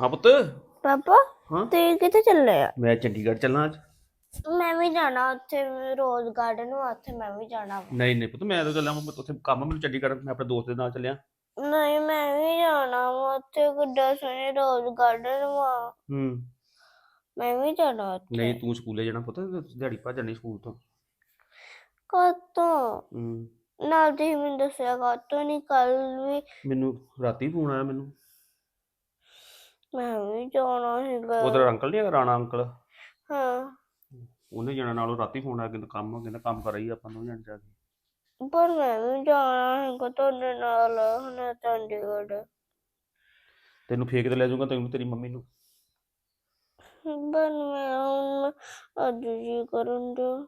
ਹਾਂ ਪੁੱਤ। ਪਾਪਾ ਹਾਂ। ਤੇ ਕਿੱਥੇ ਚੱਲੇ ਆ? ਮੈਂ ਚੰਡੀਗੜ੍ਹ ਚੱਲਣਾ ਅੱਜ। ਮੈਂ ਵੀ ਜਾਣਾ ਉੱਥੇ ਰੋਜ਼ ਗਾਰਡਨ ਉੱਥੇ ਮੈਂ ਵੀ ਜਾਣਾ ਵਾ। ਨਹੀਂ ਨਹੀਂ ਪੁੱਤ ਮੈਂ ਤਾਂ ਚੱਲਿਆ ਮੈਂ ਉੱਥੇ ਕੰਮ ਆ ਮੈਨੂੰ ਚੰਡੀਗੜ੍ਹ ਮੈਂ ਆਪਣੇ ਦੋਸਤ ਦੇ ਨਾਲ ਚੱਲਿਆ। ਨਹੀਂ ਮੈਂ ਵੀ ਜਾਣਾ ਵਾ ਉੱਥੇ ਕਿੱਡਾ ਸੋਹਣੇ ਰੋਜ਼ ਗਾਰਡਨ ਵਾ। ਹੂੰ। ਮੈਂ ਵੀ ਜਾਣਾ ਉੱਥੇ। ਨਹੀਂ ਤੂੰ ਸਕੂਲੇ ਜਾਣਾ ਪੁੱਤ ਦਿਹਾੜੀ ਭੱਜ ਜਾਣੀ ਸਕੂਲ ਤੋਂ। ਕਾਤੋਂ ਹੂੰ। ਨਾਲ ਤੁਸੀਂ ਮੈਨੂੰ ਦੱਸਿਆ ਕਾਤੋਂ ਨਹੀਂ ਕੱਲ ਵੀ। ਮੈਨੂੰ ਰਾਤੀ ਫੋਨ ਆਇਆ ਮੈਨੂੰ। ਮੈਂ ਵੀ ਜਾਣਾ ਸੀਗਾ। ਉਧਰ ਅੰਕਲ ਨਹੀਂ ਹੈਗਾ ਰਾਣਾ ਅੰਕਲ? ਹਾਂ। ਉਹਨੇ ਜਾਣਾ ਨਾਲੋਂ ਰਾਤੀ ਫੋਨ ਆਇਆ ਕਹਿੰਦਾ ਕੰਮ ਆ, ਕਹਿੰਦਾ ਕੰਮ ਕਰ ਰਹੀ ਆਪਾਂ ਨੂੰ ਜਾਣ ਜਾ ਕੇ। ਪਰ ਮੈਂ ਵੀ ਜਾਣਾ ਸੀਗਾ ਤੁਹਾਡੇ ਨਾਲ ਹੁਣ ਚੰਡੀਗੜ੍ਹ। ਤੈਨੂੰ ਫੇਕ ਤੇ ਲੈ ਜਾਊਗਾ ਤੈਨੂੰ ਤੇਰੀ ਮੰਮੀ ਨੂੰ? ਪਰ ਮੈਂ ਹੁਣ ਅੱਜ ਜੀ ਕਰਨ ਦਿਓ।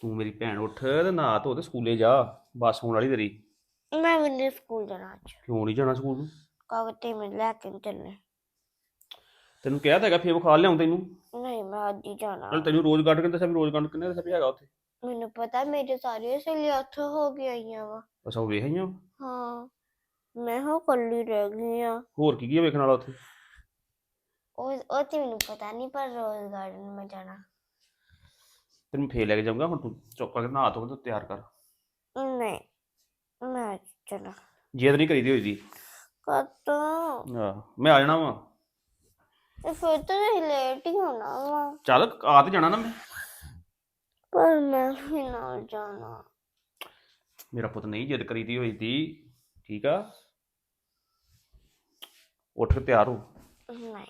ਤੂੰ ਮੇਰੀ ਭੈਣ ਉੱਠ ਤੇ ਨਹਾ ਧੋ ਤੇ ਸਕੂਲੇ ਜਾ ਬੱਸ ਹੋਣ ਵਾਲੀ ਤੇਰੀ। ਮੈਂ ਵੀ ਨਹੀਂ ਸਕੂਲ ਜਾਣਾ ਅੱਜ। ਕਿਉਂ ਨਹੀਂ ਜਾਣਾ ਸਕੂਲ? ਨੂੰ ਕਾਗਤੇ ਮੈਂ ਲੈ ਕੇ ਨੀ ਚੱਲੇ ਤੈਨੂੰ। ਕਿਹਾ ਤਾਂ ਹੈਗਾ ਫੇਰ ਖਾ ਲਿਆਉਂ ਤੈਨੂੰ। ਨਹੀਂ ਮੈਂ ਅੱਜ ਹੀ ਜਾਣਾ। ਨਾਲ ਤੈਨੂੰ ਰੋਜ਼ ਗਾਰਡ ਕਹਿੰਦਾ ਸੀ ਰੋਜ਼ ਗਾਰਡ ਕਿੰਨੇ ਦੱਸਿਆ ਵੀ ਹੈਗਾ ਉੱਥੇ? ਮੈਨੂੰ ਪਤਾ ਮੇਰੇ ਸਾਰੀਆਂ ਸਹੇਲੀਆਂ ਉੱਥੇ ਹੋ ਗਈਆਂ ਵਾ। ਅਸਾਂ ਉਹ ਵੇਖ ਆਈਆਂ? ਹਾਂ ਮੈਂ ਹੋ ਕੱਲੀ ਰਹਿ ਗਈ ਆ ਹੋਰ ਕੀ ਕੀ ਵੇਖਣ ਵਾਲਾ ਉੱਥੇ? ਉਹ ਉਹ ਤੇ ਮੈਨੂੰ ਪਤਾ ਨਹੀਂ ਪਰ ਰੋਜ਼ ਗਾਰਡਨ ਮੈਂ ਜਾਣਾ। ਤੈਨੂੰ ਫੇਰ ਲੈ ਕੇ ਜਾਊਂਗਾ ਹੁਣ ਤੂੰ ਚੁੱਪ ਕਰਕੇ ਨਹਾ ਧੋ ਤੇ ਤਿਆਰ ਕਰ। ਨਹੀਂ ਮੈਂ ਚਲਾ ਜੇਦ ਨਹੀਂ ਕਰੀਦੀ ਹੋਈ ਦੀ। ਕਦੋਂ ਆਹ ਮੈਂ ਆ ਜਾਣਾ ਵਾ। ਇਹ ਫਿਰ ਤਾਂ ਨਹੀਂ ਲੇਟ ਹੀ ਹੋਣਾ ਵਾ। ਚੱਲ ਆ ਤੇ ਜਾਣਾ ਨਾ ਮੈਂ। ਪਰ ਮੈਂ ਵੀ ਨਾਲ ਜਾਣਾ। ਮੇਰਾ ਪੁੱਤ ਨਹੀਂ ਜਿੱਦ ਕਰੀਦੀ ਹੋਈ ਦੀ ਠੀਕ ਆ? ਉੱਠ ਕੇ ਤਿਆਰ ਹੋ। ਨਹੀਂ।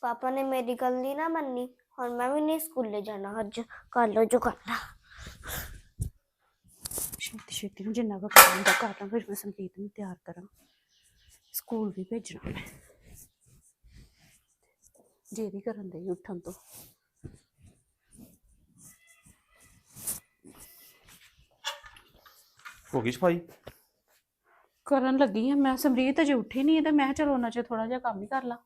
ਪਾਪਾ ਨੇ ਮੇਰੀ ਗੱਲ ਨਹੀਂ ਨਾ ਮੰਨੀ। ਹੁਣ ਮੈਂ ਵੀ ਨਹੀਂ ਸਕੂਲੇ ਜਾਣਾ ਅੱਜ। ਕਰ ਲੋ ਜੋ ਕਰਨਾ। ਛੇਤੀ ਨੂੰ ਜਿੰਨਾ ਕੁ ਕੰਮ ਦਾ ਕਰ ਲਾਂ ਫਿਰ ਮੈਂ ਸੰਪੀਤ ਨੂੰ ਤਿਆਰ ਕਰਾਂ। ਸਕੂਲ ਵੀ ਭੇਜਣਾ ਮੈਂ। ਜੇਰੀ ਕਰਨ ਦੇ ਉੱਠਣ ਤੋਂ। ਹੋ ਗਈ ਸਫ਼ਾਈ? ਕਰਨ ਲੱਗੀ ਆ ਮੈਂ ਸਮਰੀਤ ਅਜੇ ਉੱਠੀ ਨਹੀਂ ਤੇ ਮੈਂ ਕਿਹਾ ਚਲੋ ਉਹਨਾਂ ਚ ਥੋੜਾ ਜਿਹਾ ਕੰਮ ਹੀ ਕਰ ਲਾਂ।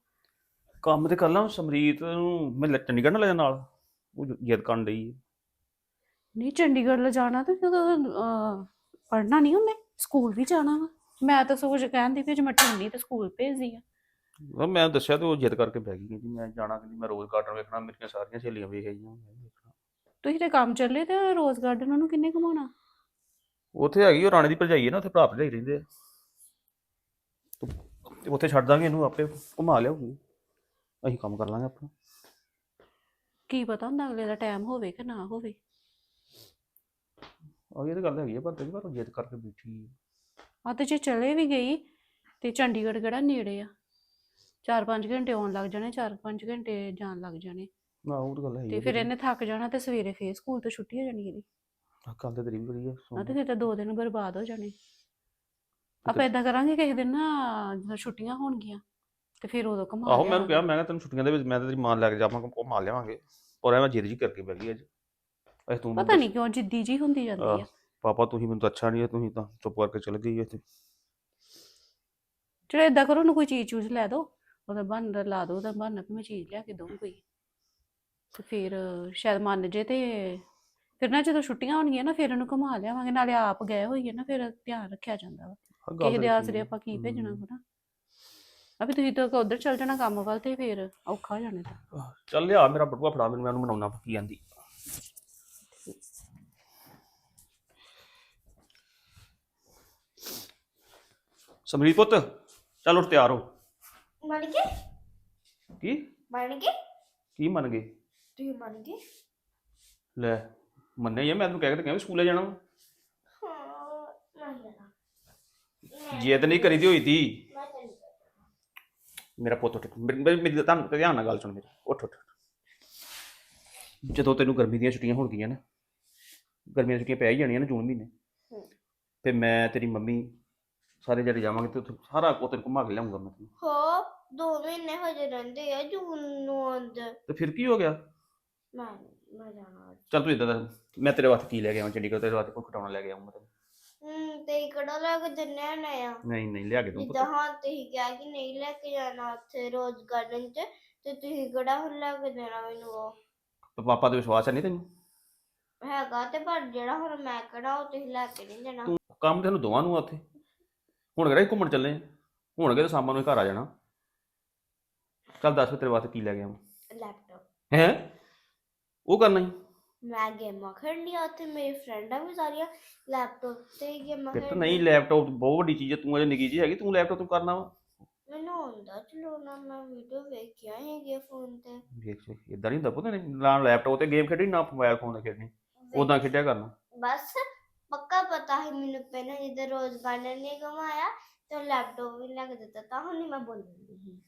ਕੰਮ ਤੇ ਕਰ ਲਾਂ ਸਮਰੀਤ ਨੂੰ ਮੈਂ ਲੈ- ਚੰਡੀਗੜ੍ਹ ਨਾਲ ਲੈ ਜਾ ਨਾਲ ਉਹ ਜਿੱਦ ਕਰਨ ਹੈ ਨਹੀਂ ਚੰਡੀਗੜ੍ਹ ਲੈ ਜਾਣਾ ਤੇ ਜਦੋਂ ਪੜਨਾ ਨਹੀਂ ਉਹਨੇ? ਸਕੂਲ ਵੀ ਜਾਣਾ ਵਾ। ਮੈਂ ਤਾਂ ਸੋਚ ਕਹਿੰਦੀ ਵੀ ਜੇ ਮੈਂ ਠੰਡੀ ਤੇ ਸਕੂਲ ਭੇਜਦੀ ਆ। ਉਹ ਮੈਂ ਦੱਸਿਆ ਤੇ ਉਹ ਜਿੱਦ ਕਰਕੇ ਬਹਿ ਗਈ ਕਹਿੰਦੀ ਮੈਂ ਜਾਣਾ ਕਹਿੰਦੀ ਮੈਂ ਰੋਜ਼ ਗਾਰਡਨ ਵੇਖਣਾ ਮੇਰੀਆਂ ਸਾਰੀਆਂ ਸਹੇਲੀਆਂ ਵੇਖ ਆਈਆਂ ਮੈਂ ਵੀ ਵੇਖਣਾ। ਤੁਸੀਂ ਤੇ ਕੰਮ ਚੱਲੇ ਤੇ ਰੋਜ਼ ਗਾਰਡਨ ਉਹਨੂੰ ਕਿੰਨੇ ਘੁਮਾਉਣਾ? ਉੱਥੇ ਹੈਗੀ ਉਹ ਰਾਣੇ ਦੀ ਭਰਜਾਈ ਹੈ ਨਾ ਉੱਥੇ ਭਰਾ ਭਰਜਾਈ ਰਹਿੰਦੇ ਆ। ਤੇ ਉੱਥੇ ਛੱਡ ਦਾਂਗੇ ਇਹਨੂੰ ਆਪੇ ਘੁਮਾ ਲਿਆਉਗੀ ਅਸੀਂ ਕੰਮ ਕਰ ਲਾਂਗੇ ਆਪਣਾ। ਕੀ ਪਤਾ ਹੁੰਦਾ ਅਗਲੇ ਦਾ ਟਾਈਮ ਹੋਵੇ ਕਿ ਨਾ ਹੋਵੇ। ਆਹ ਇਹ ਤਾਂ ਗੱਲ ਹੈਗੀ ਆ ਪਰ ਤੇਰੀ ਪਰ ਉਹ ਜਿੱਦ ਕਰਕੇ ਬੈਠੀ ਹੈ ਆ ਤੇ ਜੇ ਚਲੇ ਵੀ ਗਈ ਤੇ ਚੰਡੀਗੜ੍ਹ ਕਿਹੜਾ ਨੇੜੇ ਆ? 4-5 ਘੰਟੇ ਆਉਣ ਲੱਗ ਜਾਣੇ 4-5 ਘੰਟੇ ਜਾਣ ਲੱਗ ਜਾਣੇ। ਨਾ ਉਹ ਤਾਂ ਗੱਲ ਹੈਗੀ ਤੇ ਫਿਰ ਇਹਨੇ ਥੱਕ ਜਾਣਾ ਤੇ ਸਵੇਰੇ ਫੇਰ ਸਕੂਲ ਤੋਂ ਛੁੱਟੀ ਹੋ ਜਾਣੀ ਇਹਦੀ। ਕੱਲ ਤੇ ਤੇਰੀ ਵੀ ਬੜੀ ਆ ਤੇ ਫਿਰ ਤਾਂ ਦੋ ਦਿਨ ਬਰਬਾਦ ਹੋ ਜਾਣੇ। ਆਪਾਂ ਇਦਾਂ ਕਰਾਂਗੇ ਕਿਸੇ ਦਿਨ ਨਾ ਜਦੋਂ ਛੁੱਟੀਆਂ ਹੋਣਗੀਆਂ ਤੇ ਫਿਰ ਉਦੋਂ ਘੁਮਾ ਆਹੋ ਮੈਂ ਉਹਨੂੰ ਕਿਹਾ। ਮੈਂ ਕਿਹਾ ਤੈਨੂੰ ਛੁੱਟੀਆਂ ਦੇ ਵਿੱਚ ਮੈਂ ਤੇ ਤੇਰੀ ਮਾਂ ਲੈ ਕੇ ਜਾਵਾਂਗਾ ਘੁਮਾ ਲਿਆਵਾਂਗੇ। ਪਰ ਐਵੇਂ ਜਿੱਦ ਜੀ ਕਰਕੇ ਬਹਿ ਗਈ ਅੱਜ। ਅਜੇ ਤੂੰ ਪਤਾ ਨਹੀਂ ਕਿਉਂ ਜਿੱਦੀ ਜੀ ਹੁੰਦੀ ਜਾਂਦੀ ਆ। ਪਾਪਾ ਤੁਸੀਂ ਮੈਨੂੰ ਤਾਂ ਅੱਛਾ ਨਹੀਂ ਹੈ ਤੁਸੀਂ ਤਾਂ ਚੁੱਪ ਕਰਕੇ ਚਲ ਗਈ ਇੱਥੇ। ਚਲੋ ਇਦਾਂ ਕਰੋ ਉਹਨੂੰ ਕੋਈ ਚੀਜ਼ ਚੂਜ਼ ਲੈ ਦਿਓ ਉਹਦਾ ਬਹਾਨਾ ਲਾ ਦਿਓ ਉਹਦਾ ਬਹਾਨਾ ਵੀ ਮੈਂ ਚੀਜ਼ ਲਿਆ ਕੇ ਦਊਂ ਕੋਈ। ਤੇ ਫਿਰ ਸ਼ਾਇਦ ਮੰਨ ਜੇ ਤੇ ਫਿਰ ਨਾ ਜਦੋਂ ਛੁੱਟੀਆਂ ਹੋਣਗੀਆਂ ਨਾ ਫਿਰ ਉਹਨੂੰ ਘੁਮਾ ਲਿਆਵਾਂਗੇ ਨਾਲੇ ਆਪ ਗਏ ਹੋਈਏ ਨਾ ਫਿਰ ਧਿਆਨ ਰੱਖਿਆ ਜਾਂਦਾ ਵਾ। ਕਿਸੇ ਦੇ ਆਸਰੇ ਆਪਾਂ ਕੀ। ਭੇਜਣਾ ਹਨਾ ਅਭੀ ਤੁਸੀਂ ਤਾਂ ਉਧਰ ਚੱਲ ਜਾਣਾ ਕੰਮ ਵੱਲ ਤੇ ਫਿਰ ਔਖਾ ਹੋ ਜਾਣਾ ਤਾਂ। ਚੱਲ ਲਿਆ ਮੇਰਾ ਬਟੂਆ ਫੜਾ ਮੈਨੂੰ ਮੈਂ ਉਹਨੂੰ ਬਣਾਉਣਾ ਕੀ ਆਂਦੀ। ਸਮਰੀਤ ਪੁੱਤ ਚੱਲ ਉੱਠ ਤਿਆਰ ਹੋ। ਮੰਨ ਗਏ? ਕੀ? ਮੰਨ ਗਏ? ਕੀ ਮੰਨ ਗਏ? ਤੁਸੀਂ ਮੰਨ ਗਏ? ਲੈ ਮੰਨੇ ਆ ਮੈਂ ਤੈਨੂੰ ਕਹਿ ਕੇ ਤਾਂ ਕਿਹਾ ਵੀ ਸਕੂਲੇ ਜਾਣਾ ਵਾ। ਹਾਂ ਮੈਂ ਜਾਣਾ। ਜਿੱਦ ਨਹੀਂ ਕਰੀਦੀ ਹੋਈ ਤੀ। ਮੈਂ ਚੱਲੀ ਮੇਰਾ ਪੁੱਤ ਉੱਠ ਮੇਰੀ ਮੇਰੀ- ਮੇਰੀ ਤਾਂ ਧਿਆਨ ਨਾਲ ਗੱਲ ਸੁਣ ਮੇਰੀ। ਉੱਠ ਉੱਠ। ਜਦੋਂ ਤੈਨੂੰ ਗਰਮੀ ਦੀਆਂ ਛੁੱਟੀਆਂ ਹੋਣਗੀਆਂ ਨਾ ਗਰਮੀਆਂ ਦੀਆਂ ਛੁੱਟੀਆਂ ਪੈ ਹੀ ਜਾਣੀਆਂ ਨਾ ਜੂਨ ਮਹੀਨੇ। ਹੂੰ। ਤੇ ਮੈਂ ਤੇਰੀ ਮੰਮੀ ਸਾਰੇ ਜਿਹੜੇ ਜਾਵਾਂਗੇ ਤੇ ਉੱਥੇ ਸਾਰਾ ਕੁਝ ਤੈਨੂੰ ਘੁਮਾ ਕੇ ਲਿਆਉਂਗਾ ਮੈਂ ਤੈਨੂੰ। ਹੋ ਦੋ ਮਹੀਨੇ ਹਜੇ ਰਹਿੰਦੇ ਆ ਜੂਨ ਨੂੰ ਅੰਦਰ। ਤੇ ਫਿਰ ਕੀ ਹੋ ਗਿਆ? ਮੈਂ ਮੈਂ ਜਾਣਾ। ਚੱਲ ਤੂੰ ਇਦਾਂ ਦਾ ਮੈਂ ਤੇਰੇ ਵਾਸਤੇ ਕੀ ਲੈ ਕੇ ਆਵਾਂ ਚੰਡੀਗੜ੍ਹ ਤੇਰੇ ਵਾਸਤੇ ਕੋਈ ਖਟਾਉਣਾ ਲੈ ਕੇ ਆਉਂਗਾ ਤੈਨੂੰ। ਹੂੰ ਤੇ ਕਿਹੜਾ ਲੈ ਕੇ ਦਿੰਨੇ ਨੇ ਆ? ਨਹੀਂ ਨਹੀਂ ਲਿਆ ਕੇ ਦੂੰ ਜਿੱਦਾਂ ਹਾਂ ਤੁਸੀਂ ਕਿਹਾ ਕਿ ਨਹੀਂ ਲੈ ਕੇ ਜਾਣਾ ਉੱਥੇ ਰੋਜ਼ ਗਾਰਡਨ 'ਚ ਤੇ ਤੁਸੀਂ ਕਿਹੜਾ ਹੁਣ ਲੈ ਕੇ ਦੇਣਾ ਮੈਨੂੰ ਉਹ? ਪਾਪਾ ਤੇ ਵਿਸ਼ਵਾਸ ਹੈ ਨਹੀਂ ਤੈਨੂੰ? ਹੈਗਾ ਤੇ ਪਰ ਜਿਹੜਾ ਹੁਣ ਮੈਂ ਕਿਹੜਾ ਉਹ ਤੁਸੀਂ ਲੈ ਕੇ ਨਹੀਂ ਤੂੰ ਕੰਮ ਤੈਨੂੰ ਦੋਵਾਂ ਨੂੰ ਆ ਉੱਥੇ। ਹੁਣ ਕਿਹੜਾ ਅਸੀਂ ਘੁੰਮਣ ਚੱਲੇ ਆਂ? ਹੋਣਗੇ ਤਾਂ ਸ਼ਾਮਾਂ ਨੂੰ ਘਰ ਆ ਜਾਣਾ? ਚੱਲ ਦੱਸ ਫਿਰ ਤੇਰੇ ਵਾਸਤੇ ਕੀ ਲੈ ਕੇ ਆਵਾਂ। ਲੈਪਟਾਪ ਹੈ? ਉਹ ਕਰਨਾ ਹੀ। ਮੈਂ ਗੇਮਾਂ ਖੇਡਣੀਆਂ ਉੱਥੇ ਮੇਰੀ ਫਰੈਂਡਾਂ ਵੀ ਸਾਰੀਆਂ ਲੈਪਟਾਪ ਤੇ ਹੀ ਗੇਮਾਂ ਫਿਰ ਤਾਂ ਨਹੀਂ ਲੈਪਟਾਪ ਬਹੁਤ ਵੱਡੀ ਚੀਜ਼ ਹੈ ਤੂੰ ਅਜੇ ਨਿੱਕੀ ਜੀ ਹੈਗੀ ਤੂੰ ਲੈਪਟਾਪ ਤੂੰ ਕਰਨਾ ਵਾ। ਮੈਨੂੰ ਆਉਂਦਾ ਚਲਾਉਣਾ ਮੈਂ ਵੀਡੀਓ ਵੇਖਿਆ ਹੈਗੇ ਫੋਨ ਤੇ। ਵੇਖ ਇਦਾਂ ਨਹੀਂ ਹੁੰਦਾ ਪੁੱਤ ਨੇ ਨਾ ਲੈਪਟਾਪ ਤੇ ਗੇਮ ਖੇਡਣੀ ਨਾ ਮੋਬਾਈਲ ਫੋਨ ਤੇ ਖੇਡਣੀ। ਉਦਾਂ ਖੇਡਿਆ ਕਰਨਾ। ਬਸ। ਪੱਕਾ ਪਤਾ ਹੈ ਮੈਨੂੰ ਪਹਿਲਾਂ ਜਦੋਂ ਰੋਜ਼ ਗਾਰਡਨ ਨੇ ਕਮਾਇਆ ਤੇ ਲੈਪਟਾਪ ਵੀ ਲੱਗ ਦਿੱਤਾ ਤਾਂ ਹੁਣ ਨਹੀਂ ਮੈਂ ਬੋਲਦੀ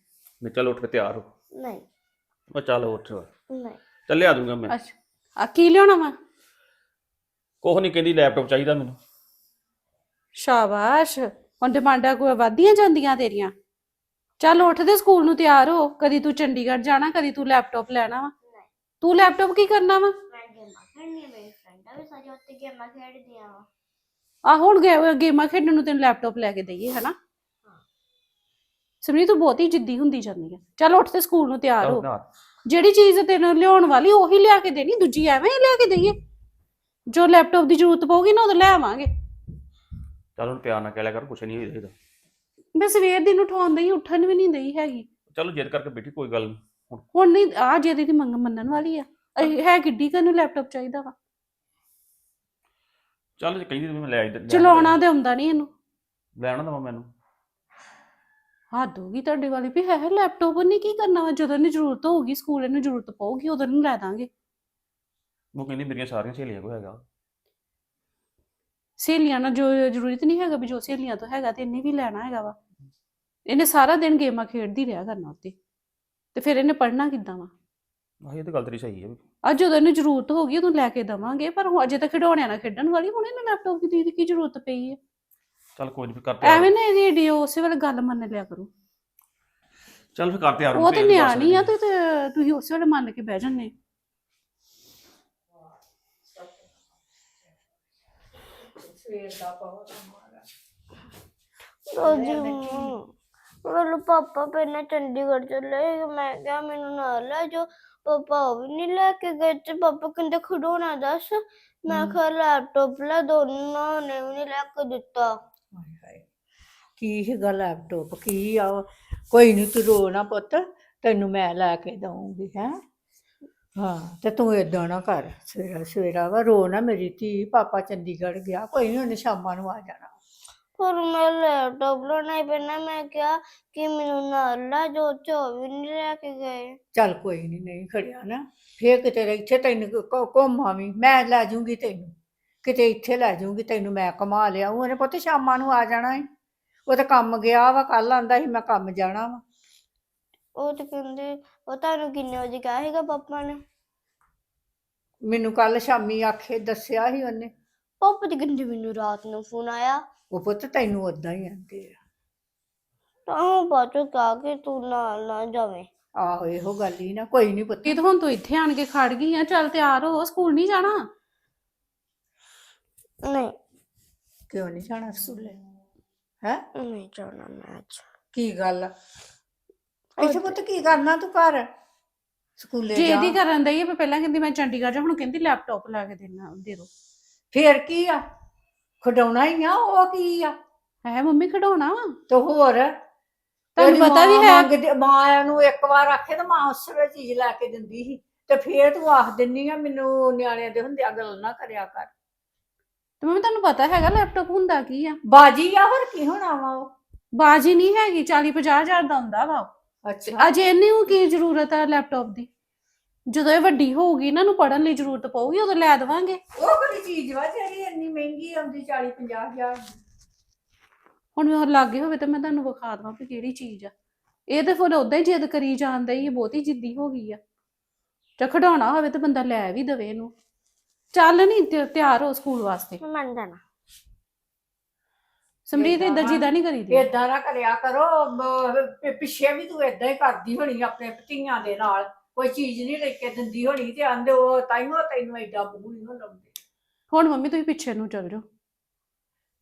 ਮੈਂ ਚੱਲ ਉੱਠ ਕੇ ਤਿਆਰ ਹੋ। ਨਹੀਂ। ਮੈਂ ਚੱਲ ਉੱਠ। ਨਹੀਂ। ਚੱਲ ਲਿਆ ਦੂੰਗਾ ਮੈਂ। ਅੱਛਾ। ਆ ਕੀ ਲਿਆਉਣਾ ਵਾ? ਕੁਛ ਨਹੀਂ ਕਹਿੰਦੀ ਲੈਪਟਾਪ ਚਾਹੀਦਾ ਮੈਨੂੰ। ਸ਼ਾਬਾਸ਼। ਹੁਣ ਡਿਮਾਂਡਾਂ ਕੋਈ ਵਧਦੀਆਂ ਜਾਂਦੀਆਂ ਤੇਰੀਆਂ। ਚੱਲ ਉੱਠ ਦੇ ਸਕੂਲ ਨੂੰ ਤਿਆਰ ਹੋ। ਕਦੀ ਤੂੰ ਚੰਡੀਗੜ੍ਹ ਜਾਣਾ ਕਦੀ ਤੂੰ ਲੈਪਟਾਪ ਲੈਣਾ ਵਾ। ਤੂੰ ਲੈਪਟਾਪ ਕੀ ਕਰਨਾ ਵਾ? ਮੈਂ ਗੇਮਾਂ ਖੇਡਣੀਆਂ ਵੀ ਸਾਰੀਆਂ ਉੱਥੇ ਗੇਮਾਂ ਖੇਡਦੀਆਂ ਵਾ ਆ ਹੁਣ ਗੇ- ਗੇਮਾਂ ਖੇਡਣ ਨੂੰ ਤੈਨੂੰ ਲੈਪਟਾਪ ਲੈ ਕੇ ਦਈਏ ਹਨਾ? ਸਮਰੀ ਤੂੰ ਬਹੁਤ ਹੀ ਜਿੱਦੀ ਹੁੰਦੀ ਜਾਂਦੀ ਹੈ ਚੱਲ ਉੱਠ ਤੇ ਸਕੂਲ ਨੂੰ ਤਿਆਰ ਹੋ। ਜਿਹੜੀ ਚੀਜ਼ ਤੈਨੂੰ ਲਿਆਉਣ ਵਾਲੀ ਉਹੀ ਲਿਆ ਕੇ ਦੇਣੀ ਦੂਜੀ ਐਵੇਂ ਹੀ ਲਿਆ ਕੇ ਦਈਏ। ਜੋ ਲੈਪਟਾਪ ਦੀ ਜ਼ਰੂਰਤ ਪਊਗੀ ਨਾ ਉਦੋਂ ਲੈ ਆਵਾਂਗੇ। ਚੱਲ ਹੁਣ ਪਿਆਰ ਨਾਲ ਕਹਿ ਲਿਆ ਕਰ ਕੁਛ ਨਹੀਂ ਹੋਈਦਾ ਮੈਂ ਸਵੇਰ ਦੀ ਨੂੰ ਉਠਾਉਂਦਾ ਹੀ ਉੱਠਣ ਵੀ ਨਹੀਂ ਦਈ ਹੈਗੀ। ਚਲੋ ਜਿੱਦ ਕਰਕੇ ਬੈਠੀ ਕੋਈ ਗੱਲ ਨਹੀਂ ਹੁਣ ਨਹੀਂ ਆ ਜਿਹਦੀ ਦੀ ਮੰਗ ਮੰਨਣ ਵਾਲੀ ਆ। ਇਹ ਹੈ ਕਿੱਡੀ ਕੁ ਨੂੰ ਲੈਪਟਾਪ ਚਾਹੀਦਾ ਵਾ। ਚੱਲ ਜੇ ਕਹਿੰਦੀ ਤਾਂ ਮੈਂ ਲੈ ਆਈ ਚਲਾਉਣਾ ਤੇ ਆਉਂਦਾ ਨਹੀਂ ਇਹਨੂੰ। ਲੈਣਾ ਦਵਾ ਮੈਨੂੰ। ਹੱਦ ਹੋ ਗਈ ਤੁਹਾਡੇ ਵਾਲੀ ਵੀ ਹੈ ਲੈਪਟਾਪ ਉਹਨੇ ਕੀ ਕਰਨਾ ਵਾ? ਜਦੋਂ ਇਹਨੂੰ ਜ਼ਰੂਰਤ ਹੋਊਗੀ ਸਕੂਲ ਇਹਨੂੰ ਜ਼ਰੂਰਤ ਪਊਗੀ ਉਦੋਂ ਇਹਨੂੰ ਲੈ ਦਾਂਗੇ। ਉਹ ਕਹਿੰਦੀ ਮੇਰੀਆਂ ਸਾਰੀਆਂ ਸਹੇਲੀਆਂ ਕੋ ਹੈਗਾ। ਸਹੇਲੀਆਂ ਨਾਲ ਜੋ ਜ਼ਰੂਰਤ ਨਹੀਂ ਹੈਗਾ ਵੀ ਜੋ ਸਹੇਲੀਆਂ ਤੋਂ ਹੈਗਾ ਤੇ ਇਹਨੇ ਵੀ ਲੈਣਾ ਹੈਗਾ ਵਾ। ਇਹਨੇ ਸਾਰਾ ਦਿਨ ਗੇਮਾਂ ਖੇਡਦੀ ਰਿਹਾ ਕਰਨਾ ਉੱਤੇ। ਤੇ ਫਿਰ ਇਹਨੇ ਪੜ੍ਹਨਾ ਕਿੱਦਾਂ ਵਾ? ਆਹ ਇਹ ਤਾਂ ਗੱਲ ਤੇਰੀ ਸਹੀ ਹੈ ਅੱਜ ਜਦੋਂ ਇਹਨੂੰ ਜ਼ਰੂਰਤ ਹੋਗੀ ਉਦੋਂ ਲੈ ਕੇ ਦਵਾਂਗੇ ਪਰ ਹੁਣ ਅਜੇ ਤਾਂ ਖਿਡੌਣਿਆਂ ਨਾਲ ਖੇਡਣ ਵਾਲੀ ਹੁਣ ਇਹਨੂੰ ਲੈਪਟਾਪ ਦੀ ਦੀ ਕੀ ਜ਼ਰੂਰਤ ਪਈ ਹੈ? ਚੱਲ ਕੋਈ ਨਹੀਂ ਕਰ ਤਿਆਰ ਐਵੇਂ ਨਾ ਇਹਦੀ ਏਡੀ ਉਸੇ ਵੇਲੇ ਗੱਲ ਮੰਨ ਲਿਆ ਕਰੋ। ਚੱਲ ਫਿਰ ਕਰ ਤਿਆਰ ਉਹ ਤੇ ਨਿਆਣੀ ਆ। ਤੇ ਤੇ ਤੁਸੀਂ ਉਸੇ ਵੇਲੇ ਮੰਨ ਕੇ ਬਹਿ ਜੰਨੇ ਰੋਜੀ ਰੋਲੂ ਪਾਪਾ ਪਹਿਲਾਂ ਚੰਡੀਗੜ੍ਹ ਚਲੇ ਗਏ ਮੈਂ ਕਿਹਾ ਮੈਨੂੰ ਨਾਲ ਲੈ ਜਾਓ। ਪਾਪਾ ਉਹ ਵੀ ਨਹੀਂ ਲੈ ਕੇ ਗਏ ਤੇ ਪਾਪਾ ਕਹਿੰਦੇ ਖਿਡੌਣਾ ਦੱਸ। ਮੈਂ ਕਿਹਾ ਲੈਪਟਾਪ ਲੈ ਦੋਨੋਂ ਨੇ ਵੀ ਨਹੀਂ ਲੈ ਕੇ ਦਿੱਤਾ। ਹਾਏ ਹਾਏ ਕੀ ਹੈਗਾ ਲੈਪਟਾਪ ਕੀ ਆ? ਕੋਈ ਨਹੀਂ ਤੂੰ ਰੋ ਨਾ ਪੁੱਤ ਤੈਨੂੰ ਮੈਂ ਲੈ ਕੇ ਦਊਂਗੀ ਹੈ? ਹਾਂ ਤੇ ਤੂੰ ਏਦਾਂ ਨਾ ਕਰ ਸਵੇਰਾ ਸਵੇਰਾ ਵਾ ਰੋ ਨਾ ਮੇਰੀ ਧੀ ਪਾਪਾ ਚੰਡੀਗੜ੍ਹ ਗਿਆ ਕੋਈ ਨਹੀਂ ਉਹਨੇ ਸ਼ਾਮਾਂ ਨੂੰ ਆ ਜਾਣਾ। ਪਰ ਮੈਂ ਲੈਪਟਾਪ ਲੈਣਾ ਹੀ ਪੈਣਾ। ਮੈਂ ਕਿਹਾ ਕਿ ਮੈਨੂੰ ਨਾਲ ਲੈ ਤੇ ਉਹ ਵੀ ਨਹੀਂ ਲੈ ਕੇ ਗਏ। ਚੱਲ ਕੋਈ ਨਹੀਂ ਨਹੀਂ ਖੜਿਆ ਨਾ। ਫੇਰ ਕਿਤੇ ਇੱਥੇ ਤੈਨੂੰ ਘੁੰਮਾਵੀਂ ਮੈਂ ਲੈ ਜੂੰਗੀ ਤੈਨੂੰ। ਕਿਤੇ ਇੱਥੇ ਲੈ ਜੂੰਗੀ ਤੈਨੂੰ ਮੈਂ ਕਮਾ ਲਿਆ। ਉਹਨੇ ਪੁੱਤ ਸ਼ਾਮਾਂ ਨੂੰ ਆ ਜਾਣਾ ਏ। ਉਹ ਤਾਂ ਕੰਮ ਗਿਆ ਵਾ ਕੱਲ ਆਂਦਾ ਸੀ ਮੈਂ ਕੰਮ ਜਾਣਾ ਵਾ। ਉਹ ਤੇ ਕਹਿੰਦੇ ਉਹ ਤੁਹਾਨੂੰ ਕਿੰਨੇ ਵਜੇ ਕਿਹਾ ਸੀਗਾ ਪਾਪਾ ਨੇ? ਮੈਨੂੰ ਕੱਲ ਸ਼ਾਮੀ ਆਖੇ ਦੱਸਿਆ ਸੀ ਉਹਨੇ। ਪਾਪਾ ਦੀ ਕਹਿੰਦੇ ਮੈਨੂੰ ਰਾਤ ਨੂੰ ਫੋਨ ਆਇਆ। ਉਹ ਪੁੱਤ ਤੈਨੂੰ ਉਦਾਂ ਹੀ ਆਂਦੇ ਆ। ਤਾਂ ਉਹ ਬਾਅਦ ਚੋਂ ਕਿਹਾ ਕਿ ਤੂੰ ਨਾਲ ਨਾ ਜਾਵੇਂ। ਆਹੋ ਇਹੋ ਗੱਲ ਹੀ ਨਾ ਕੋਈ ਨਹੀਂ ਪੁੱਤ। ਕਿ ਤੇ ਹੁਣ ਤੂੰ ਇੱਥੇ ਆਣ ਕੇ ਖੜ ਗਈ ਆ ਚੱਲ ਤਿਆਰ ਹੋ ਸਕੂਲ ਨਹੀਂ ਜਾਣਾ? ਨਹੀਂ। ਕਿਉਂ ਨਹੀਂ ਜਾਣਾ ਸਕੂਲੇ? ਹੈ? ਨਹੀਂ ਜਾਣਾ ਮੈਂ ਅੱਜ। ਕੀ ਗੱਲ ਆ? ਇੱਥੇ ਪੁੱਤ ਕੀ ਕਰਨਾ ਤੂੰ ਘਰ? ਸਕੂਲੇ ਜੇ ਜਾ। ਇਹਦੀ ਕਰਨ ਦਈ ਆ ਪਹਿਲਾਂ ਕਹਿੰਦੀ ਮੈਂ ਚੰਡੀਗੜ੍ਹ ਜਾ ਹੁਣ ਕਹਿੰਦੀ ਲੈਪਟਾਪ ਲਾ ਕੇ ਦੇਣਾ ਦੇ ਦੋ। ਫੇਰ ਕੀ ਆ? ਖਡਾਉਣਾ ਹੀ ਆ ਉਹ ਕੀ ਆ? ਹੈ ਮੰਮੀ ਖਿਡੌਣਾ ਵਾ? ਤੇ ਹੋਰ? ਤੁਹਾਨੂੰ ਪਤਾ ਵੀ ਹੈ? ਮੰਗਦੀ- ਮਾਂ ਨੂੰ ਇੱਕ ਵਾਰ ਆਖੇ ਤਾਂ ਮਾਂ ਉਸ ਵੇਲੇ ਚੀਜ਼ ਲੈ ਕੇ ਦਿੰਦੀ ਸੀ। ਤੇ ਫੇਰ ਤੂੰ ਆਖ ਦਿੰਨੀ ਆ ਮੈਨੂੰ ਨਿਆਣਿਆਂ ਦੇ ਹੁੰਦਿਆਂ ਗੱਲ ਨਾ ਕਰਿਆ ਕਰ। ਤੇ ਮੰਮੀ ਤੁਹਾਨੂੰ ਪਤਾ ਹੈਗਾ ਲੈਪਟਾਪ ਹੁੰਦਾ ਕੀ ਆ? ਬਾਜੀ ਆ ਹੋਰ ਕੀ ਹੋਣਾ ਵਾ ਉਹ? ਬਾਜੀ ਨਹੀਂ ਹੈਗੀ 40 50 ਹਜ਼ਾਰ ਦਾ ਹੁੰਦਾ ਵਾ ਉਹ। ਅੱਛਾ। ਅਜੇ ਇਹਨੂੰ ਕੀ ਜ਼ਰੂਰਤ ਆ ਲੈਪਟਾਪ ਦੀ? ਜਦੋਂ ਇਹ ਵੱਡੀ ਹੋਊਗੀ ਇਹਨਾਂ ਨੂੰ ਪੜਨ ਲਈ ਜ਼ਰੂਰਤ ਪਊਗੀ ਉਦੋਂ ਲੈ ਦੇਵਾਂਗੇ। ਉਹ ਕਿਹੜੀ ਚੀਜ਼ ਵਾ ਜਿਹੜੀ ਇੰਨੀ ਮਹਿੰਗੀ ਆਉਂਦੀ 40 50 ਹਜ਼ਾਰ ਦੀ। ਹੁਣ ਮੈਂ ਲਾਗੇ ਹੋਵੇ ਤਾਂ ਮੈਂ ਤੁਹਾਨੂੰ ਵਿਖਾ ਦਵਾਂ ਵੀ ਕਿਹੜੀ ਚੀਜ਼ ਆ। ਇਹ ਤਾਂ ਫਿਰ ਉਦਾਂ ਹੀ ਜਿੱਦ ਕਰੀ ਜਾਂਦਾ ਹੀ ਬਹੁਤੀ ਜਿੱਦੀ ਹੋ ਗਈ ਆ। ਤੇ ਖਿਡੌਣਾ ਹੋਵੇ ਤਾਂ ਬੰਦਾ ਲੈ ਵੀ ਦਵੇ ਇਹਨੂੰ। ਚੱਲ ਨਹੀਂ ਤੇ ਤਿਆਰ ਹੋ ਸਕੂਲ ਵਾਸਤੇ। ਮੈਂ ਮੰਨ ਜਾਣਾ। ਸਮਰੀਤ ਏਦਾਂ ਜਿੱਦਾਂ ਨਹੀਂ ਕਰੀਦੀ ਏਦਾਂ ਨਾ ਕਰਿਆ ਕਰੋ ਬ- ਪ- ਪਿੱਛੇ ਵੀ ਤੂੰ ਏਦਾਂ ਹੀ ਕਰਦੀ ਹੋਣੀ ਆਪਣੇ ਭਤੀਆਂ ਦੇ ਨਾਲ। ਕੋਈ ਚੀਜ਼ ਨਹੀਂ ਲੈ ਕੇ ਦਿੰਦੀ ਹੋਣੀ ਤੇ ਆਂਦੇ ਉਹ ਤਾਈਓ ਤੈਨੂੰ ਐਡਾ ਬੂਹ ਨਹੀਂ ਲਾਉਂਦੇ। ਹੁਣ ਮੰਮੀ ਤੁਸੀਂ ਪਿੱਛੇ ਨੂੰ ਚੱਲ ਜਾਓ।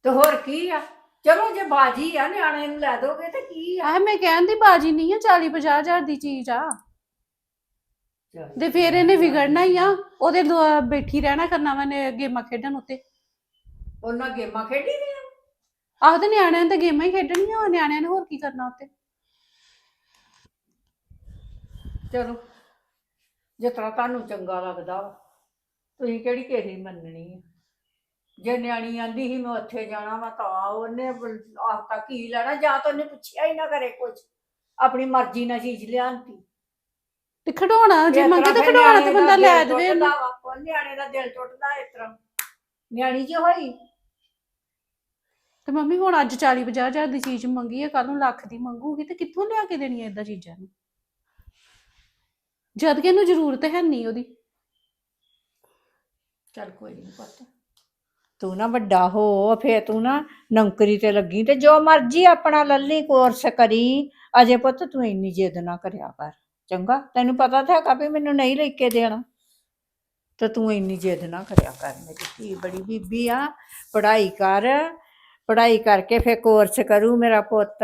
ਤੇ ਹੋਰ ਕੀ ਆ? ਚਲੋ ਜੇ ਬਾਜੀ ਆ ਨਿਆਣੇ ਨੂੰ ਲੈ ਦੋਗੇ ਤੇ ਕੀ ਆ? ਆਹ ਮੈਂ ਕਹਿੰਦੀ ਬਾਜੀ ਨਹੀਂ ਆ 40 50 ਹਜ਼ਾਰ ਦੀ ਚੀਜ਼ ਆ। ਤੇ ਫਿਰ ਇਹਨੇ ਵਿਗੜਨਾ ਹੀ ਆ। ਉਹਦੇ ਦੁਆ- ਬੈਠੀ ਰਹਿਣਾ ਕਰਨਾ ਵਾ ਨੇ ਗੇਮਾਂ ਖੇਡਣ ਉੱਤੇ। ਉਹਨਾਂ ਗੇਮਾਂ ਖੇਡੀ ਦੀਆਂ? ਆਹ ਤੇ ਨਿਆਣਿਆਂ ਨੇ ਤਾਂ ਗੇਮਾਂ ਹੀ ਖੇਡਣੀਆਂ ਵਾ, ਨਿਆਣਿਆਂ ਨੇ ਹੋਰ ਕੀ ਕਰਨਾ ਉੱਤੇ? ਚਲੋ। ਜਿਸ ਤਰ੍ਹਾਂ ਤੁਹਾਨੂੰ ਚੰਗਾ ਲੱਗਦਾ ਵਾ ਤੁਸੀਂ ਕਿਹੜੀ ਕਿਸੇ ਮੰਨਣੀ ਆ? ਜੇ ਨਿਆਣੀ ਆਂਦੀ ਸੀ ਮੈਂ ਉੱਥੇ ਜਾਣਾ ਵਾ ਤਾਂ ਉਹਨੇ ਆਖਤਾ ਕੀ ਲੈਣਾ ਜਾਂ ਤਾਂ ਉਹਨੇ ਪੁੱਛਿਆ ਹੀ ਨਾ ਕਰੇ ਕੁਝ ਆਪਣੀ ਮਰਜ਼ੀ ਨਾਲ ਚੀਜ਼ ਲਿਆਂਤੀ ਤੇ ਖਿਡੌਣਾ ਜੇ ਮੰਗੇ ਤਾਂ ਖਿਡੌਣਾ ਤੇ ਬੰਦਾ ਲੈ ਦੇਵੇ ਉਹਨੂੰ। ਉਹ ਨਿਆਣੇ ਦਾ ਦਿਲ ਟੁੱਟਦਾ ਇਸ ਤਰ੍ਹਾਂ। ਨਿਆਣੀ ਜੀ ਹੋਈ। ਤੇ ਮੰਮੀ ਹੁਣ ਅੱਜ 40 50 ਹਜ਼ਾਰ ਦੀ ਚੀਜ਼ ਮੰਗੀ ਹੈ ਕੱਲ ਨੂੰ ਲੱਖ ਦੀ ਮੰਗੂਗੀ ਤੇ ਕਿੱਥੋਂ ਲਿਆ ਕੇ ਦੇਣੀ ਇਦਾਂ ਚੀਜ਼ਾਂ ਨੂੰ? ਜਦ ਕਿ ਇਹਨੂੰ ਜ਼ਰੂਰਤ ਹੈ ਨਹੀਂ ਉਹਦੀ। ਚੱਲ ਕੋਈ ਨਹੀਂ ਪਤਾ। ਤੂੰ ਨਾ ਵੱਡਾ ਹੋ ਫੇਰ ਤੂੰ ਨਾ ਨੌਕਰੀ ਤੇ ਲੱਗੀ ਤੇ ਜੋ ਮਰਜ਼ੀ ਆਪਣਾ ਲੱਲੀ ਕੋਰਸ ਕਰੀ। ਅਜੇ ਪੁੱਤ ਤੂੰ ਇੰਨੀ ਜਿੱਦ ਨਾ ਕਰਿਆ ਕਰ। ਚੰਗਾ ਤੈਨੂੰ ਪਤਾ ਤਾਂ ਹੈਗਾ ਵੀ ਮੈਨੂੰ ਨਹੀਂ ਲੈ ਕੇ ਦੇਣਾ। ਤੇ ਤੂੰ ਇੰਨੀ ਜਿੱਦ ਨਾ ਕਰਿਆ ਕਰ। ਮੇਰੀ ਧੀ ਬੜੀ ਬੀਬੀ ਆ ਪੜ੍ਹਾਈ ਕਰ ਪੜ੍ਹਾਈ ਕਰਕੇ ਫੇਰ ਕੋਰਸ ਕਰੂ ਮੇਰਾ ਪੁੱਤ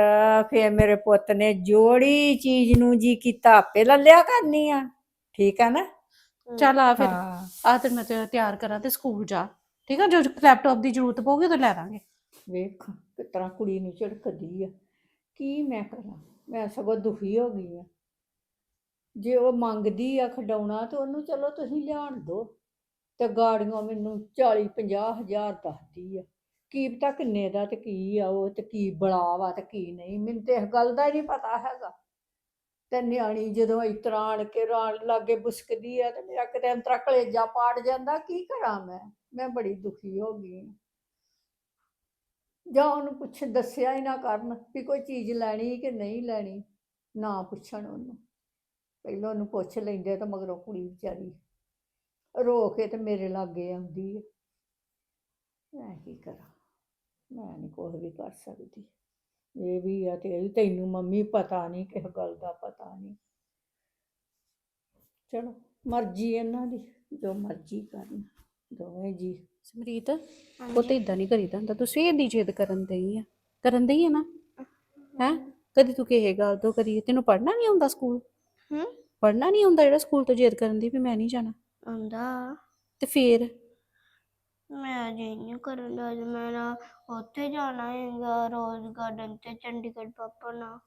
ਫੇਰ ਮੇਰੇ ਪੁੱਤ ਨੇ ਜੋੜੀ ਚੀਜ਼ ਨੂੰ ਜੀ ਕੀਤਾ ਆਪੇ ਲੱਲਿਆ ਕਰਨੀ ਆ ਠੀਕ ਆ ਨਾ? ਚੱਲ ਆ ਫਿਰ ਹਾਂ। ਆ ਤੇ ਮੈਂ ਤੇ ਤਿਆਰ ਕਰਾਂ ਤੇ ਸਕੂਲ ਜਾ ਠੀਕ ਆ? ਜੋ ਲੈਪਟਾਪ ਦੀ ਜ਼ਰੂਰਤ ਪਊਗੀ ਤਾਂ ਲੈ ਦਾਂਗੇ ਵੇਖ ਕਿਸ ਤਰ੍ਹਾਂ ਕੁੜੀ ਨੂੰ ਝੜਕਦੀ ਆ ਕੀ ਮੈਂ ਕਰਾਂ? ਮੈਂ ਸਗੋਂ ਦੁਖੀ ਹੋ ਗਈ ਆ। ਜੇ ਉਹ ਮੰਗਦੀ ਆ ਖਡਾਉਣਾ ਤੇ ਉਹਨੂੰ ਚਲੋ ਤੁਸੀਂ ਲਿਆਣ ਦਿਓ ਤੇ ਗਾੜੀਆਂ ਮੈਨੂੰ 40 50 ਹਜ਼ਾਰ ਦੱਸਦੀ ਆ। ਕੀ ਪਤਾ ਕਿੰਨੇ ਦਾ ਤੇ ਕੀ ਆ ਉਹ ਤੇ ਕੀ ਬਲਾ ਵਾ ਤੇ ਕੀ ਨਹੀਂ, ਮੈਨੂੰ ਤੇ ਇਸ ਗੱਲ ਦਾ ਹੀ ਨਹੀਂ ਪਤਾ ਹੈਗਾ। ਤੇ ਨਿਆਣੀ ਜਦੋਂ ਇਸ ਤਰ੍ਹਾਂ ਆਣ ਕੇ ਰਾਣ ਲਾਗੇ ਬੁਸਕਦੀ ਆ ਤੇ ਮੇਰਾ ਕਿਤੇ ਅੰਤਰਾ ਕਲੇਜਾ ਪਾੜ ਜਾਂਦਾ, ਕੀ ਕਰਾਂ ਮੈਂ? ਮੈਂ ਬੜੀ ਦੁਖੀ ਹੋ ਗਈ ਆਂ। ਜਾਂ ਉਹਨੂੰ ਪੁੱਛ ਦੱਸਿਆ ਹੀ ਨਾ ਕਰਨ ਵੀ ਕੋਈ ਚੀਜ਼ ਲੈਣੀ ਕਿ ਨਹੀਂ ਲੈਣੀ, ਨਾ ਪੁੱਛਣ ਉਹਨੂੰ। ਪਹਿਲਾਂ ਉਹਨੂੰ ਪੁੱਛ ਲੈਂਦੇ ਤਾਂ ਮਗਰੋਂ ਕੁੜੀ ਵਿਚਾਰੀ ਰੋ ਕੇ ਤੇ ਮੇਰੇ ਲਾਗੇ ਆਉਂਦੀ ਹੈ ਮੈਂ ਕੀ ਕਰਾਂ? ਮੈਂ ਨਹੀਂ ਕੁਛ ਵੀ ਕਰ ਸਕਦੀ। ਇਹ ਵੀ ਆ ਤੇ ਇਹ ਵੀ ਤੈਨੂੰ ਮੰਮੀ ਪਤਾ ਨਹੀਂ ਕਿਸ ਗੱਲ ਦਾ ਪਤਾ ਨਹੀਂ ਚਲੋ ਮਰਜ਼ੀ ਇਹਨਾਂ ਦੀ ਜੋ ਮਰਜ਼ੀ ਕਰਨ ਦੋਵੇਂ ਜੀ। ਸਮਰੀਤ ਉਹ ਤੇ ਇਦਾਂ ਨਹੀਂ ਕਰੀਦਾ ਹੁੰਦਾ ਤੂੰ ਸਵੇਰ ਦੀ ਜਿੱਦ ਕਰਨ ਦਈ ਆ। ਕਰਨ ਦਈ ਆ ਨਾ? ਹੈ? ਕਦੀ ਤੂੰ ਕਿਸੇ ਗੱਲ ਤੋਂ ਕਰੀ ਤੈਨੂੰ ਪੜ੍ਹਨਾ ਨਹੀਂ ਆਉਂਦਾ ਸਕੂਲ? ਹੂੰ? ਪੜ੍ਹਨਾ ਨਹੀਂ ਆਉਂਦਾ ਜਿਹੜਾ ਸਕੂਲ ਤੋਂ ਜਿੱਦ ਕਰਨ ਦੀ ਵੀ ਮੈਂ ਨਹੀਂ ਜਾਣਾ। ਆਂਦਾ ਤੇ ਫੇਰ? ਮੈਂ ਅਜੇ ਨਹੀਂ ਕਰਨ ਦਾ ਮੈਂ ਨਾ ਉੱਥੇ ਜਾਣਾ ਹੈਗਾ ਰੋਜ਼ ਗਾਰਡਨ ਤੇ ਚੰਡੀਗੜ੍ਹ ਪਾਪਾ ਨਾਲ।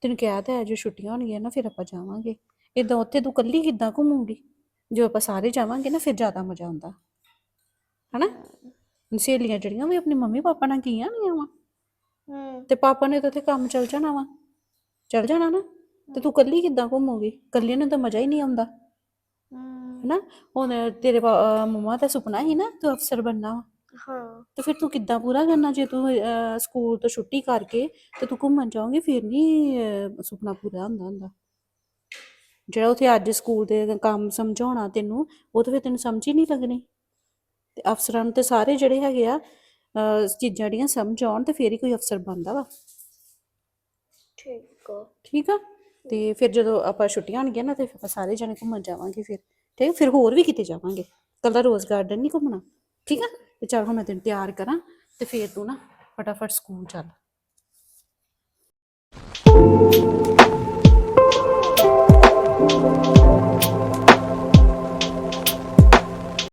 ਤੈਨੂੰ ਕਿਹਾ ਤਾਂ ਹੈ ਜੋ ਛੁੱਟੀਆਂ ਹੋਣਗੀਆਂ ਨਾ ਫਿਰ ਆਪਾਂ ਜਾਵਾਂਗੇ। ਇਦਾਂ ਉੱਥੇ ਤੂੰ ਇਕੱਲੀ ਕਿੱਦਾਂ ਘੁੰਮੂਗੀ? ਜੋ ਆਪਾਂ ਸਾਰੇ ਜਾਵਾਂਗੇ ਨਾ ਫਿਰ ਜ਼ਿਆਦਾ ਮਜ਼ਾ ਆਉਂਦਾ। ਹਨਾ? ਸਹੇਲੀਆਂ ਜਿਹੜੀਆਂ ਵੀ ਆਪਣੇ ਮੰਮੀ ਪਾਪਾ ਨਾਲ ਗਈਆਂ ਨਹੀਂ ਆਵਾਂ ਹੂੰ। ਤੇ ਪਾਪਾ ਨੇ ਤਾਂ ਉੱਥੇ ਕੰਮ ਚੱਲ ਜਾਣਾ ਵਾ। ਚੱਲ ਜਾਣਾ ਨਾ ਤੇ ਤੂੰ ਇਕੱਲੀ ਕਿੱਦਾਂ ਘੁੰਮੂਗੀ? ਇਕੱਲੀ ਨੂੰ ਤਾਂ ਮਜ਼ਾ ਹੀ ਨਹੀਂ ਆਉਂਦਾ। ਹਨਾ? ਹੁਣ ਤੇਰੇ ਮੰਮਾ ਦਾ ਸੁਪਨਾ ਸੀ ਨਾ ਤੂੰ ਅਫਸਰ ਬਣਨਾ ਵਾ। ਹਾਂ। ਤੇ ਫਿਰ ਤੂੰ ਕਿੱਦਾਂ ਪੂਰਾ ਕਰਨਾ ਜੇ ਤੂੰ ਸਕੂਲ ਤੋਂ ਛੁੱਟੀ ਕਰਕੇ ਤੇ ਤੂੰ ਘੁੰਮਣ ਜਾਓਗੀ ਫਿਰ ਨਹੀਂ ਸੁਪਨਾ ਪੂਰਾ ਹੁੰਦਾ ਹੁੰਦਾ। ਜਿਹੜਾ ਉਥੇ ਅੱਜ ਸਕੂਲ ਦੇ ਕੰਮ ਸਮਝਾਉਣਾ ਤੈਨੂੰ ਉਹ ਤਾਂ ਫਿਰ ਤੈਨੂੰ ਸਮਝ ਹੀ ਨਹੀਂ ਲੱਗਣੀ। ਤੇ ਅਫਸਰਾਂ ਨੂੰ ਤੇ ਸਾਰੇ ਜਿਹੜੇ ਹੈਗੇ ਆ ਚੀਜ਼ਾਂ ਜਿਹੜੀਆਂ ਸਮਝ ਆਉਣ ਤੇ ਫਿਰ ਹੀ ਕੋਈ ਅਫਸਰ ਬਣਦਾ ਵਾ। ਠੀਕ ਆ। ਠੀਕ ਆ? ਤੇ ਫਿਰ ਜਦੋਂ ਆਪਾਂ ਛੁੱਟੀਆਂ ਹੋਣਗੀਆਂ ਨਾ ਤੇ ਫਿਰ ਆਪਾਂ ਸਾਰੇ ਜਣੇ ਘੁੰਮਣ ਜਾਵਾਂਗੇ ਫਿਰ। ਠੀਕ ਹੈ, ਫਿਰ ਹੋਰ ਵੀ ਕਿਤੇ ਜਾਵਾਂਗੇ। ਕੱਲਾ ਰੋਜ਼ ਗਾਰਡਨ ਨਹੀਂ ਘੁੰਮਣਾ, ਠੀਕ ਆ? ਤੇ ਚੱਲ ਹੁਣ ਮੈਂ ਤੈਨੂੰ ਤਿਆਰ ਕਰਾਂ ਤੇ ਫਿਰ ਤੂੰ ਨਾ ਫਟਾਫਟ ਸਕੂਲ ਚੱਲ।